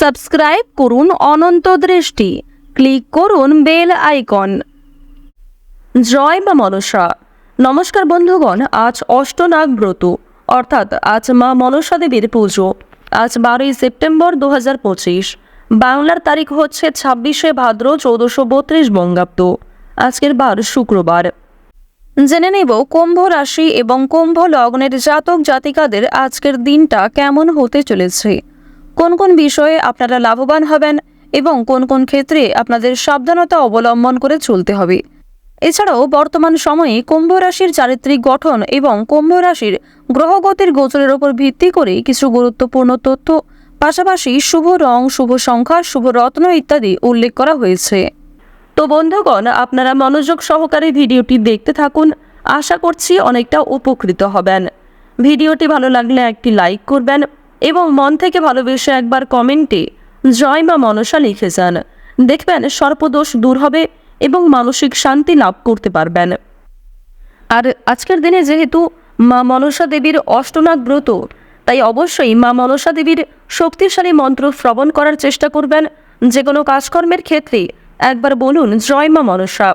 Subscribe করুন অনন্ত দৃষ্টি। Click করুন বেল আইকন। জয় বা মনসা নমস্কার বন্ধুগণ, আজ অষ্টনাগ ব্রত। অর্থাৎ আজ মা মনসা দেবীর পুজো। আজ বারোই সেপ্টেম্বর দু হাজার পঁচিশ। বাংলার তারিখ হচ্ছে ছাব্বিশে ভাদ্র চৌদ্দশো বত্রিশ বঙ্গাব্দ। আজকের বার শুক্রবার। জেনে নেব কুম্ভ রাশি এবং কুম্ভ লগ্নের জাতক জাতিকাদের আজকের দিনটা কেমন হতে চলেছে। কোন কোন বিষয়ে আপনারা লাভবান হবেন এবং কোন কোন ক্ষেত্রে আপনাদের সাবধানতা অবলম্বন করে চলতে হবে। এছাড়াও বর্তমান সময়ে কুম্ভ রাশির চারিত্রিক গঠন এবং কুম্ভ রাশির গ্রহগতির গোচরের ওপর ভিত্তি করে কিছু গুরুত্বপূর্ণ তথ্য, পাশাপাশি শুভ রং, শুভ সংখ্যা, শুভ রত্ন ইত্যাদি উল্লেখ করা হয়েছে। তো বন্ধুগণ, আপনারা মনোযোগ সহকারে ভিডিওটি দেখতে থাকুন। আশা করছি অনেকটা উপকৃত হবেন। ভিডিওটি ভালো লাগলে একটি লাইক করবেন। এবং মন থেকে ভালোবেসে একবার কমেন্টে জয় মা মনসা লিখে যান। দেখবেন সর্পদোষ দূর হবে এবং মানসিক শান্তি লাভ করতে পারবেন। আর আজকের দিনে যেহেতু মা মনসা দেবীর অষ্টনাগ ব্রত, তাই অবশ্যই মা মনসা দেবীর শক্তিশালী মন্ত্র শ্রবণ করার চেষ্টা করবেন। যে কোনো কাজকর্মের ক্ষেত্রে একবার বলুন, জয় মা মনসা।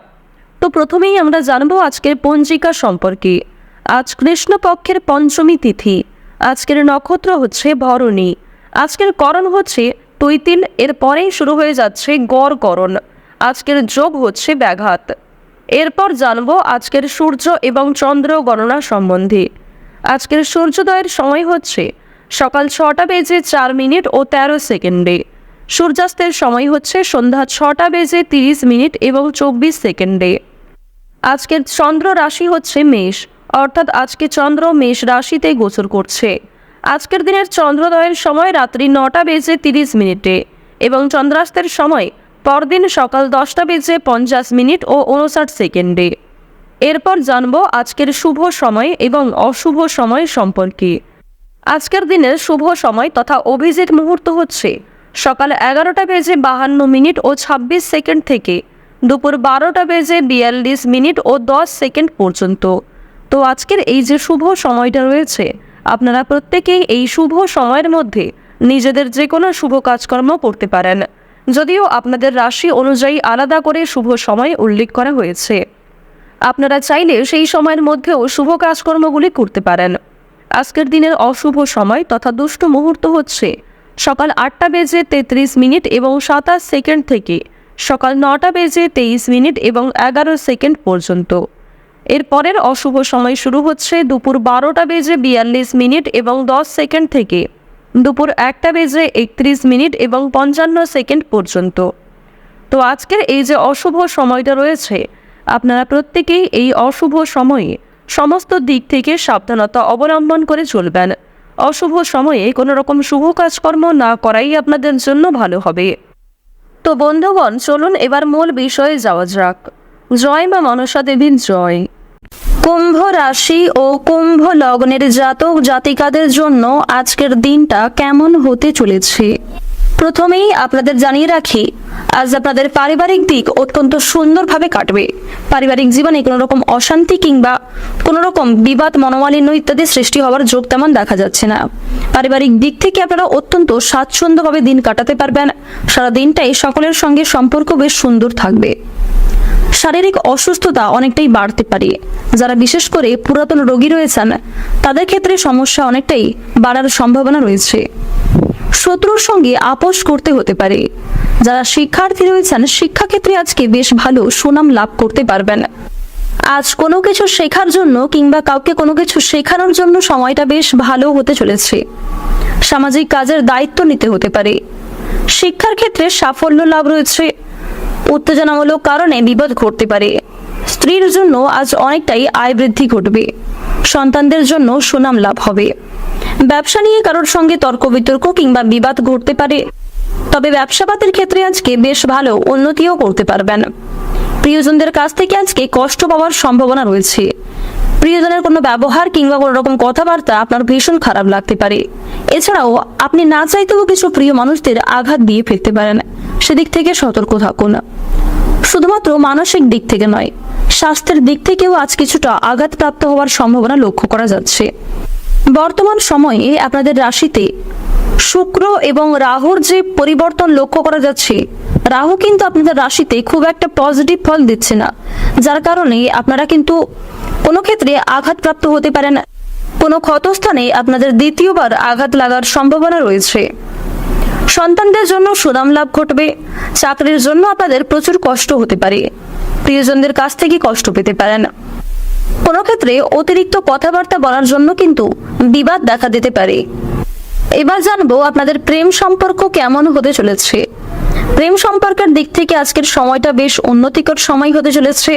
তো প্রথমেই আমরা জানব আজকের পঞ্জিকা সম্পর্কে। আজ কৃষ্ণপক্ষের পঞ্চমী তিথি। আজকের নক্ষত্র হচ্ছে ভরণী। আজকের করণ হচ্ছে তৈতিল এর পরেই শুরু হয়ে যাচ্ছে গড় করণ। আজকের যোগ হচ্ছে ব্যাঘাত। এরপর জানব আজকের সূর্য এবং চন্দ্র গণনা সম্বন্ধে। আজকের সূর্যোদয়ের সময় হচ্ছে সকাল ছটা বেজে চার মিনিট ও তেরো সেকেন্ডে। সূর্যাস্তের সময় হচ্ছে সন্ধ্যা ছটা বেজে তিরিশ মিনিট এবং চব্বিশ সেকেন্ডে। আজকের চন্দ্র রাশি হচ্ছে মেষ। অর্থাৎ আজকে চন্দ্র মেষ রাশিতে গোচর করছে। আজকের দিনের চন্দ্রোদয়ের সময় রাত্রি নটা বেজে তিরিশ মিনিটে এবং চন্দ্রাস্তের সময় পরদিন সকাল দশটা বেজে পঞ্চাশ মিনিট ও উনষাট সেকেন্ডে। এরপর জানব আজকের শুভ সময় এবং অশুভ সময় সম্পর্কে। আজকের দিনের শুভ সময় তথা অভিজিৎ মুহূর্ত হচ্ছে সকাল এগারোটা বেজে বাহান্ন মিনিট ও ছাব্বিশ সেকেন্ড থেকে দুপুর বারোটা বেজে বিয়াল্লিশ মিনিট ও দশ সেকেন্ড পর্যন্ত। তো আজকের এই যে শুভ সময়টা রয়েছে, আপনারা প্রত্যেকেই এই শুভ সময়ের মধ্যে নিজেদের যে কোনো শুভ কাজকর্ম করতে পারেন। যদিও আপনাদের রাশি অনুযায়ী আলাদা করে শুভ সময় উল্লেখ করা হয়েছে। আপনারা চাইলে সেই সময়ের মধ্যেও শুভ কাজকর্মগুলি করতে পারেন। আজকের দিনের অশুভ সময় তথা দুষ্ট মুহূর্ত হচ্ছে সকাল আটটা বেজে তেত্রিশ মিনিট এবং সাতাশ সেকেন্ড থেকে সকাল নটা বেজে তেইশ মিনিট এবং এগারো সেকেন্ড পর্যন্ত। এর পরের অশুভ সময় শুরু হচ্ছে দুপুর বারোটা বেজে বিয়াল্লিশ মিনিট এবং দশ সেকেন্ড থেকে। দুপুর একটা বেজে একত্রিশ মিনিট এবং পঞ্চান্ন সেকেন্ড পর্যন্ত। তো আজকের এই যে অশুভ সময়টা রয়েছে, আপনারা প্রত্যেকেই এই অশুভ সময়ে সমস্ত দিক থেকে সাবধানতা অবলম্বন করে চলবেন। অশুভ সময়ে কোনো রকম শুভ কাজকর্ম না করাই আপনাদের জন্য ভালো হবে। তো বন্ধুগণ, চলুন এবার মূল বিষয়ে যাওয়া যাক। জয় বা মনসা দেবীর জয়। কুম্ভ রাশি ও কুম্ভ লগ্নের জাতক জাতিকাদের জন্য আজকের দিনটা কেমন হতে চলেছে? প্রথমেই আপনাদের জানিয়ে রাখি, আজ আপনাদের পারিবারিক দিক অত্যন্ত সুন্দরভাবে কাটবে। পারিবারিক জীবনে কোনো রকম অশান্তি কিংবা কোনো রকম বিবাদ, মনোমালিন্য ইত্যাদি সৃষ্টি হওয়ার যোগ তেমন দেখা যাচ্ছে না। পারিবারিক দিক থেকে আপনারা অত্যন্ত স্বাচ্ছন্দ্যভাবে দিন কাটাতে পারবেন। সারা দিনটাই সকলের সঙ্গে সম্পর্ক বেশ সুন্দর থাকবে। শারীরিক অসুস্থতা অনেকটাই বাড়তে পারে। যারা বিশেষ করে পুরাতন রোগী রয়েছেন, তাদের ক্ষেত্রে সমস্যা অনেকটাই বাড়ার সম্ভাবনা রয়েছে। শত্রুর সঙ্গে আপোষ করতে হতে পারে। যারা শিক্ষার্থী রয়েছেন, শিক্ষাক্ষেত্রে আজকে বেশ ভালো সুনাম লাভ করতে পারবেন। আজ কোনো কিছু শেখার জন্য কিংবা কাউকে কোনো কিছু শেখানোর জন্য সময়টা বেশ ভালো হতে চলেছে। সামাজিক কাজের দায়িত্ব নিতে হতে পারে। শিক্ষার ক্ষেত্রে সাফল্য লাভ রয়েছে। উত্তেজনামূলক কারণে বিপদ ঘটতে পারে। স্ত্রীর জন্য আজ অনেকটাই আয় বৃদ্ধি ঘটবে। সন্তানদের জন্য সুনাম লাভ হবে। ব্যবসা নিয়ে কারোর সঙ্গে তর্ক বিতর্ক কিংবা বিবাদ ঘটতে পারে। তবে ব্যবসাপাতের ক্ষেত্রে আজকে বেশ ভালো উন্নতিও করতে পারবেন। প্রিয়জনদের কাছ থেকে আজকে কষ্ট পাওয়ার সম্ভাবনা রয়েছে। প্রিয়জনের কোনো ব্যবহার কিংবা কোনো রকম কথাবার্তা আপনার ভীষণ খারাপ লাগতে পারে। এছাড়াও আপনি না চাইতেও কিছু প্রিয় মানুষদের আঘাত দিয়ে ফেলতে পারেন। সেদিক থেকে সতর্ক থাকুন। শুধুমাত্র মানসিক দিক থেকে নয়, স্বাস্থ্যের দিক থেকেও আজ কিছুটা আঘাতপ্রাপ্ত হওয়ার সম্ভাবনা লক্ষ্য করা যাচ্ছে। বর্তমান সময়ে আপনাদের রাশিতে শুক্র এবং রাহুর যে পরিবর্তন লক্ষ্য করা যাচ্ছে, রাহু কিন্তু আপনাদের রাশিতে খুব একটা পজিটিভ ফল দিচ্ছে না। যার কারণে আপনারা কিন্তু কোনো ক্ষেত্রে আঘাতপ্রাপ্ত হতে পারেন কোনো ক্ষতস্থানে আপনাদের দ্বিতীয়বার আঘাত লাগার সম্ভাবনা রয়েছে। সন্তানদের জন্য সুনাম লাভ ঘটবে। চাকরির জন্য আপনাদের প্রচুর কষ্ট হতে পারে। প্রিয়জনদের কাছ থেকে কষ্ট পেতে পারেন। কোনো ক্ষেত্রে অতিরিক্ত কথাবার্তা বলার জন্য কিন্তু বিবাদ দেখা দিতে পারে। এবার জানব আপনাদের প্রেম সম্পর্ক কেমন হতে চলেছে। প্রেম সম্পর্কের দিক থেকে আজকের সময়টা বেশ উন্নতিকর সময় হতে চলেছে।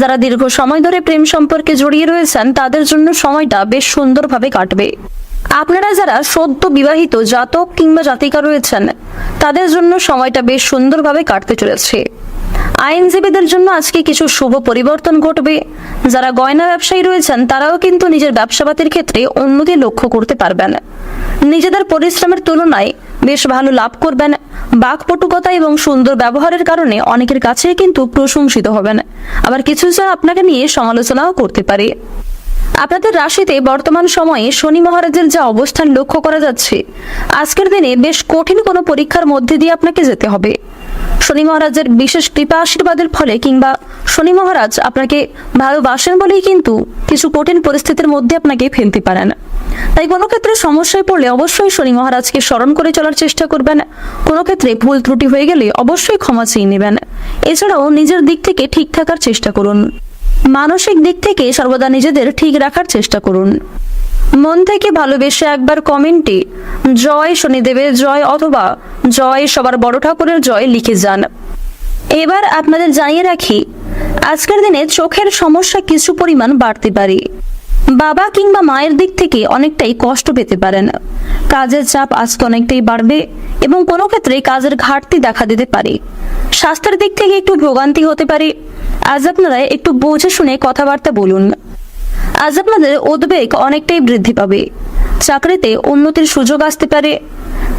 যারা দীর্ঘ সময় ধরে প্রেম সম্পর্কে জড়িয়ে রয়েছেন, তাদের জন্য সময়টা বেশ সুন্দরভাবে কাটবে। আপনারা যারা সদ্য বিবাহিত জাতক কিংবা জাতিকা রয়েছেন, তাদের জন্য সময়টা বেশ সুন্দরভাবে কাটতে চলেছে। আইনজীবীদের জন্য আজকে কিছু শুভ পরিবর্তন ঘটবে। যারা গয়না ব্যবসায়ী রয়েছেন, তারাও কিন্তু নিজের ব্যবসাপাতির ক্ষেত্রে উন্নতি লক্ষ্য করতে পারবেন। নিজেদের পরিশ্রমের তুলনায় বেশ ভালো লাভ করবেন। বাকপটুকতা এবং সুন্দর ব্যবহারের কারণে অনেকের কাছে কিন্তু প্রশংসিত হবেন। আবার কিছু জন আপনাকে নিয়ে সমালোচনাও করতে পারে। আপনাদের রাশিতে বর্তমান সময়ে শনি মহারাজের যা অবস্থান লক্ষ্য করা যাচ্ছে, আজকের দিনে বেশ কঠিন কোনো পরীক্ষার মধ্যে দিয়ে আপনাকে যেতে হবে। শনি মহারাজের বিশেষ কৃপা আশীর্বাদের ফলে কিংবা শনি মহারাজ আপনাকে ভালোবাসেন বলেই কিন্তু কিছু কঠিন পরিস্থিতির মধ্যে আপনাকে ফেলতে পারেন। তাই কোনো ক্ষেত্রে সমস্যায় পড়লে অবশ্যই শনি মহারাজকে স্মরণ করে চলার চেষ্টা করবেন। কোনো ক্ষেত্রে ভুল ত্রুটি হয়ে গেলে অবশ্যই ক্ষমা চেয়ে নেবেন। এছাড়াও নিজের দিক থেকে ঠিক থাকার চেষ্টা করুন। মানসিক দিক থেকে সর্বদা নিজেদের ঠিক রাখার চেষ্টা করুন। মন থেকে ভালোবেসে একবার কমেন্টে জয় শনিদেবের জয় অথবা জয় সবার বড় ঠাকুরের জয় লিখে যান। এবার আপনাদের জানিয়ে রাখি, আজকের দিনে চোখের সমস্যা কিছু পরিমাণ বাড়তে পারে। বাবা কিংবা মায়ের দিক থেকে অনেকটাই কষ্ট পেতে পারেন। কাজের চাপ আজকে অনেকটাই বাড়বে এবং কোনো ক্ষেত্রে কাজের ঘাটতি দেখা দিতে পারে। স্বাস্থ্যের দিক থেকে একটু ভোগান্তি হতে পারে। আজ আপনারা একটু বুঝে শুনে কথাবার্তা বলুন। আজ আপনাদের উদ্বেগ অনেকটাই বৃদ্ধি পাবে। চাকরিতে উন্নতির সুযোগ আসতে পারে।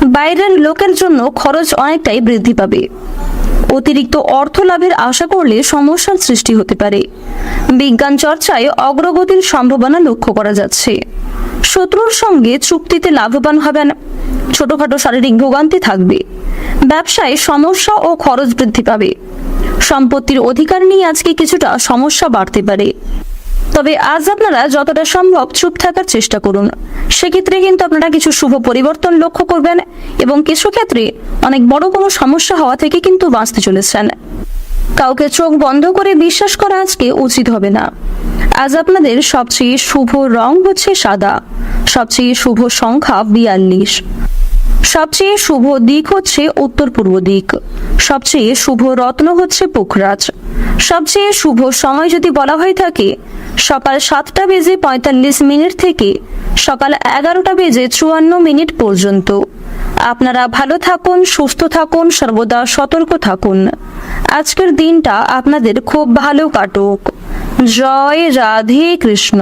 বাইরের লোকের জন্য খরচ অনেকটাই বৃদ্ধি পাবে। অতিরিক্ত অর্থ লাভের আশা করলে সমস্যার সৃষ্টি হতে পারে। বিজ্ঞান চর্চায় অগ্রগতির সম্ভাবনা লক্ষ্য করা যাচ্ছে। শত্রুর সঙ্গে চুক্তিতে লাভবান হবেন, ছোটখাটো শারীরিক ভোগান্তি থাকবে, ব্যবসায় সমস্যা ও খরচ বৃদ্ধি পাবে। সম্পত্তির অধিকার নিয়ে আজকে কিছুটা সমস্যা বাড়তে পারে। তবে আজ আপনারা যতটা সম্ভব চুপ থাকার চেষ্টা করুন। সেক্ষেত্রে কিন্তু আপনারা কিছু শুভ পরিবর্তন লক্ষ্য করবেন এবং কিছু ক্ষেত্রে অনেক বড় কোনো সমস্যা হওয়া থেকে কিন্তু বাঁচতে চলেছেন। কাউকে চোখ বন্ধ করে বিশ্বাস করা আজকে উচিত হবে না। আজ আপনাদের সবচেয়ে শুভ রং হচ্ছে সাদা, সবচেয়ে শুভ সংখ্যা বিয়াল্লিশ। সবচেয়ে শুভ দিক হচ্ছে উত্তর পূর্ব দিক, সবচেয়ে শুভ রত্ন হচ্ছে পুখরাজ। সবচেয়ে শুভ সময় যদি বলা হয়ে থাকে সকাল সাতটা বেজে পঁয়তাল্লিশ মিনিট থেকে সকাল এগারোটা বেজে চুয়ান্ন মিনিট পর্যন্ত। আপনারা ভালো থাকুন, সুস্থ থাকুন, সর্বদা সতর্ক থাকুন। আজকের দিনটা আপনাদের খুব ভালো কাটুক। জয় রাধে কৃষ্ণ।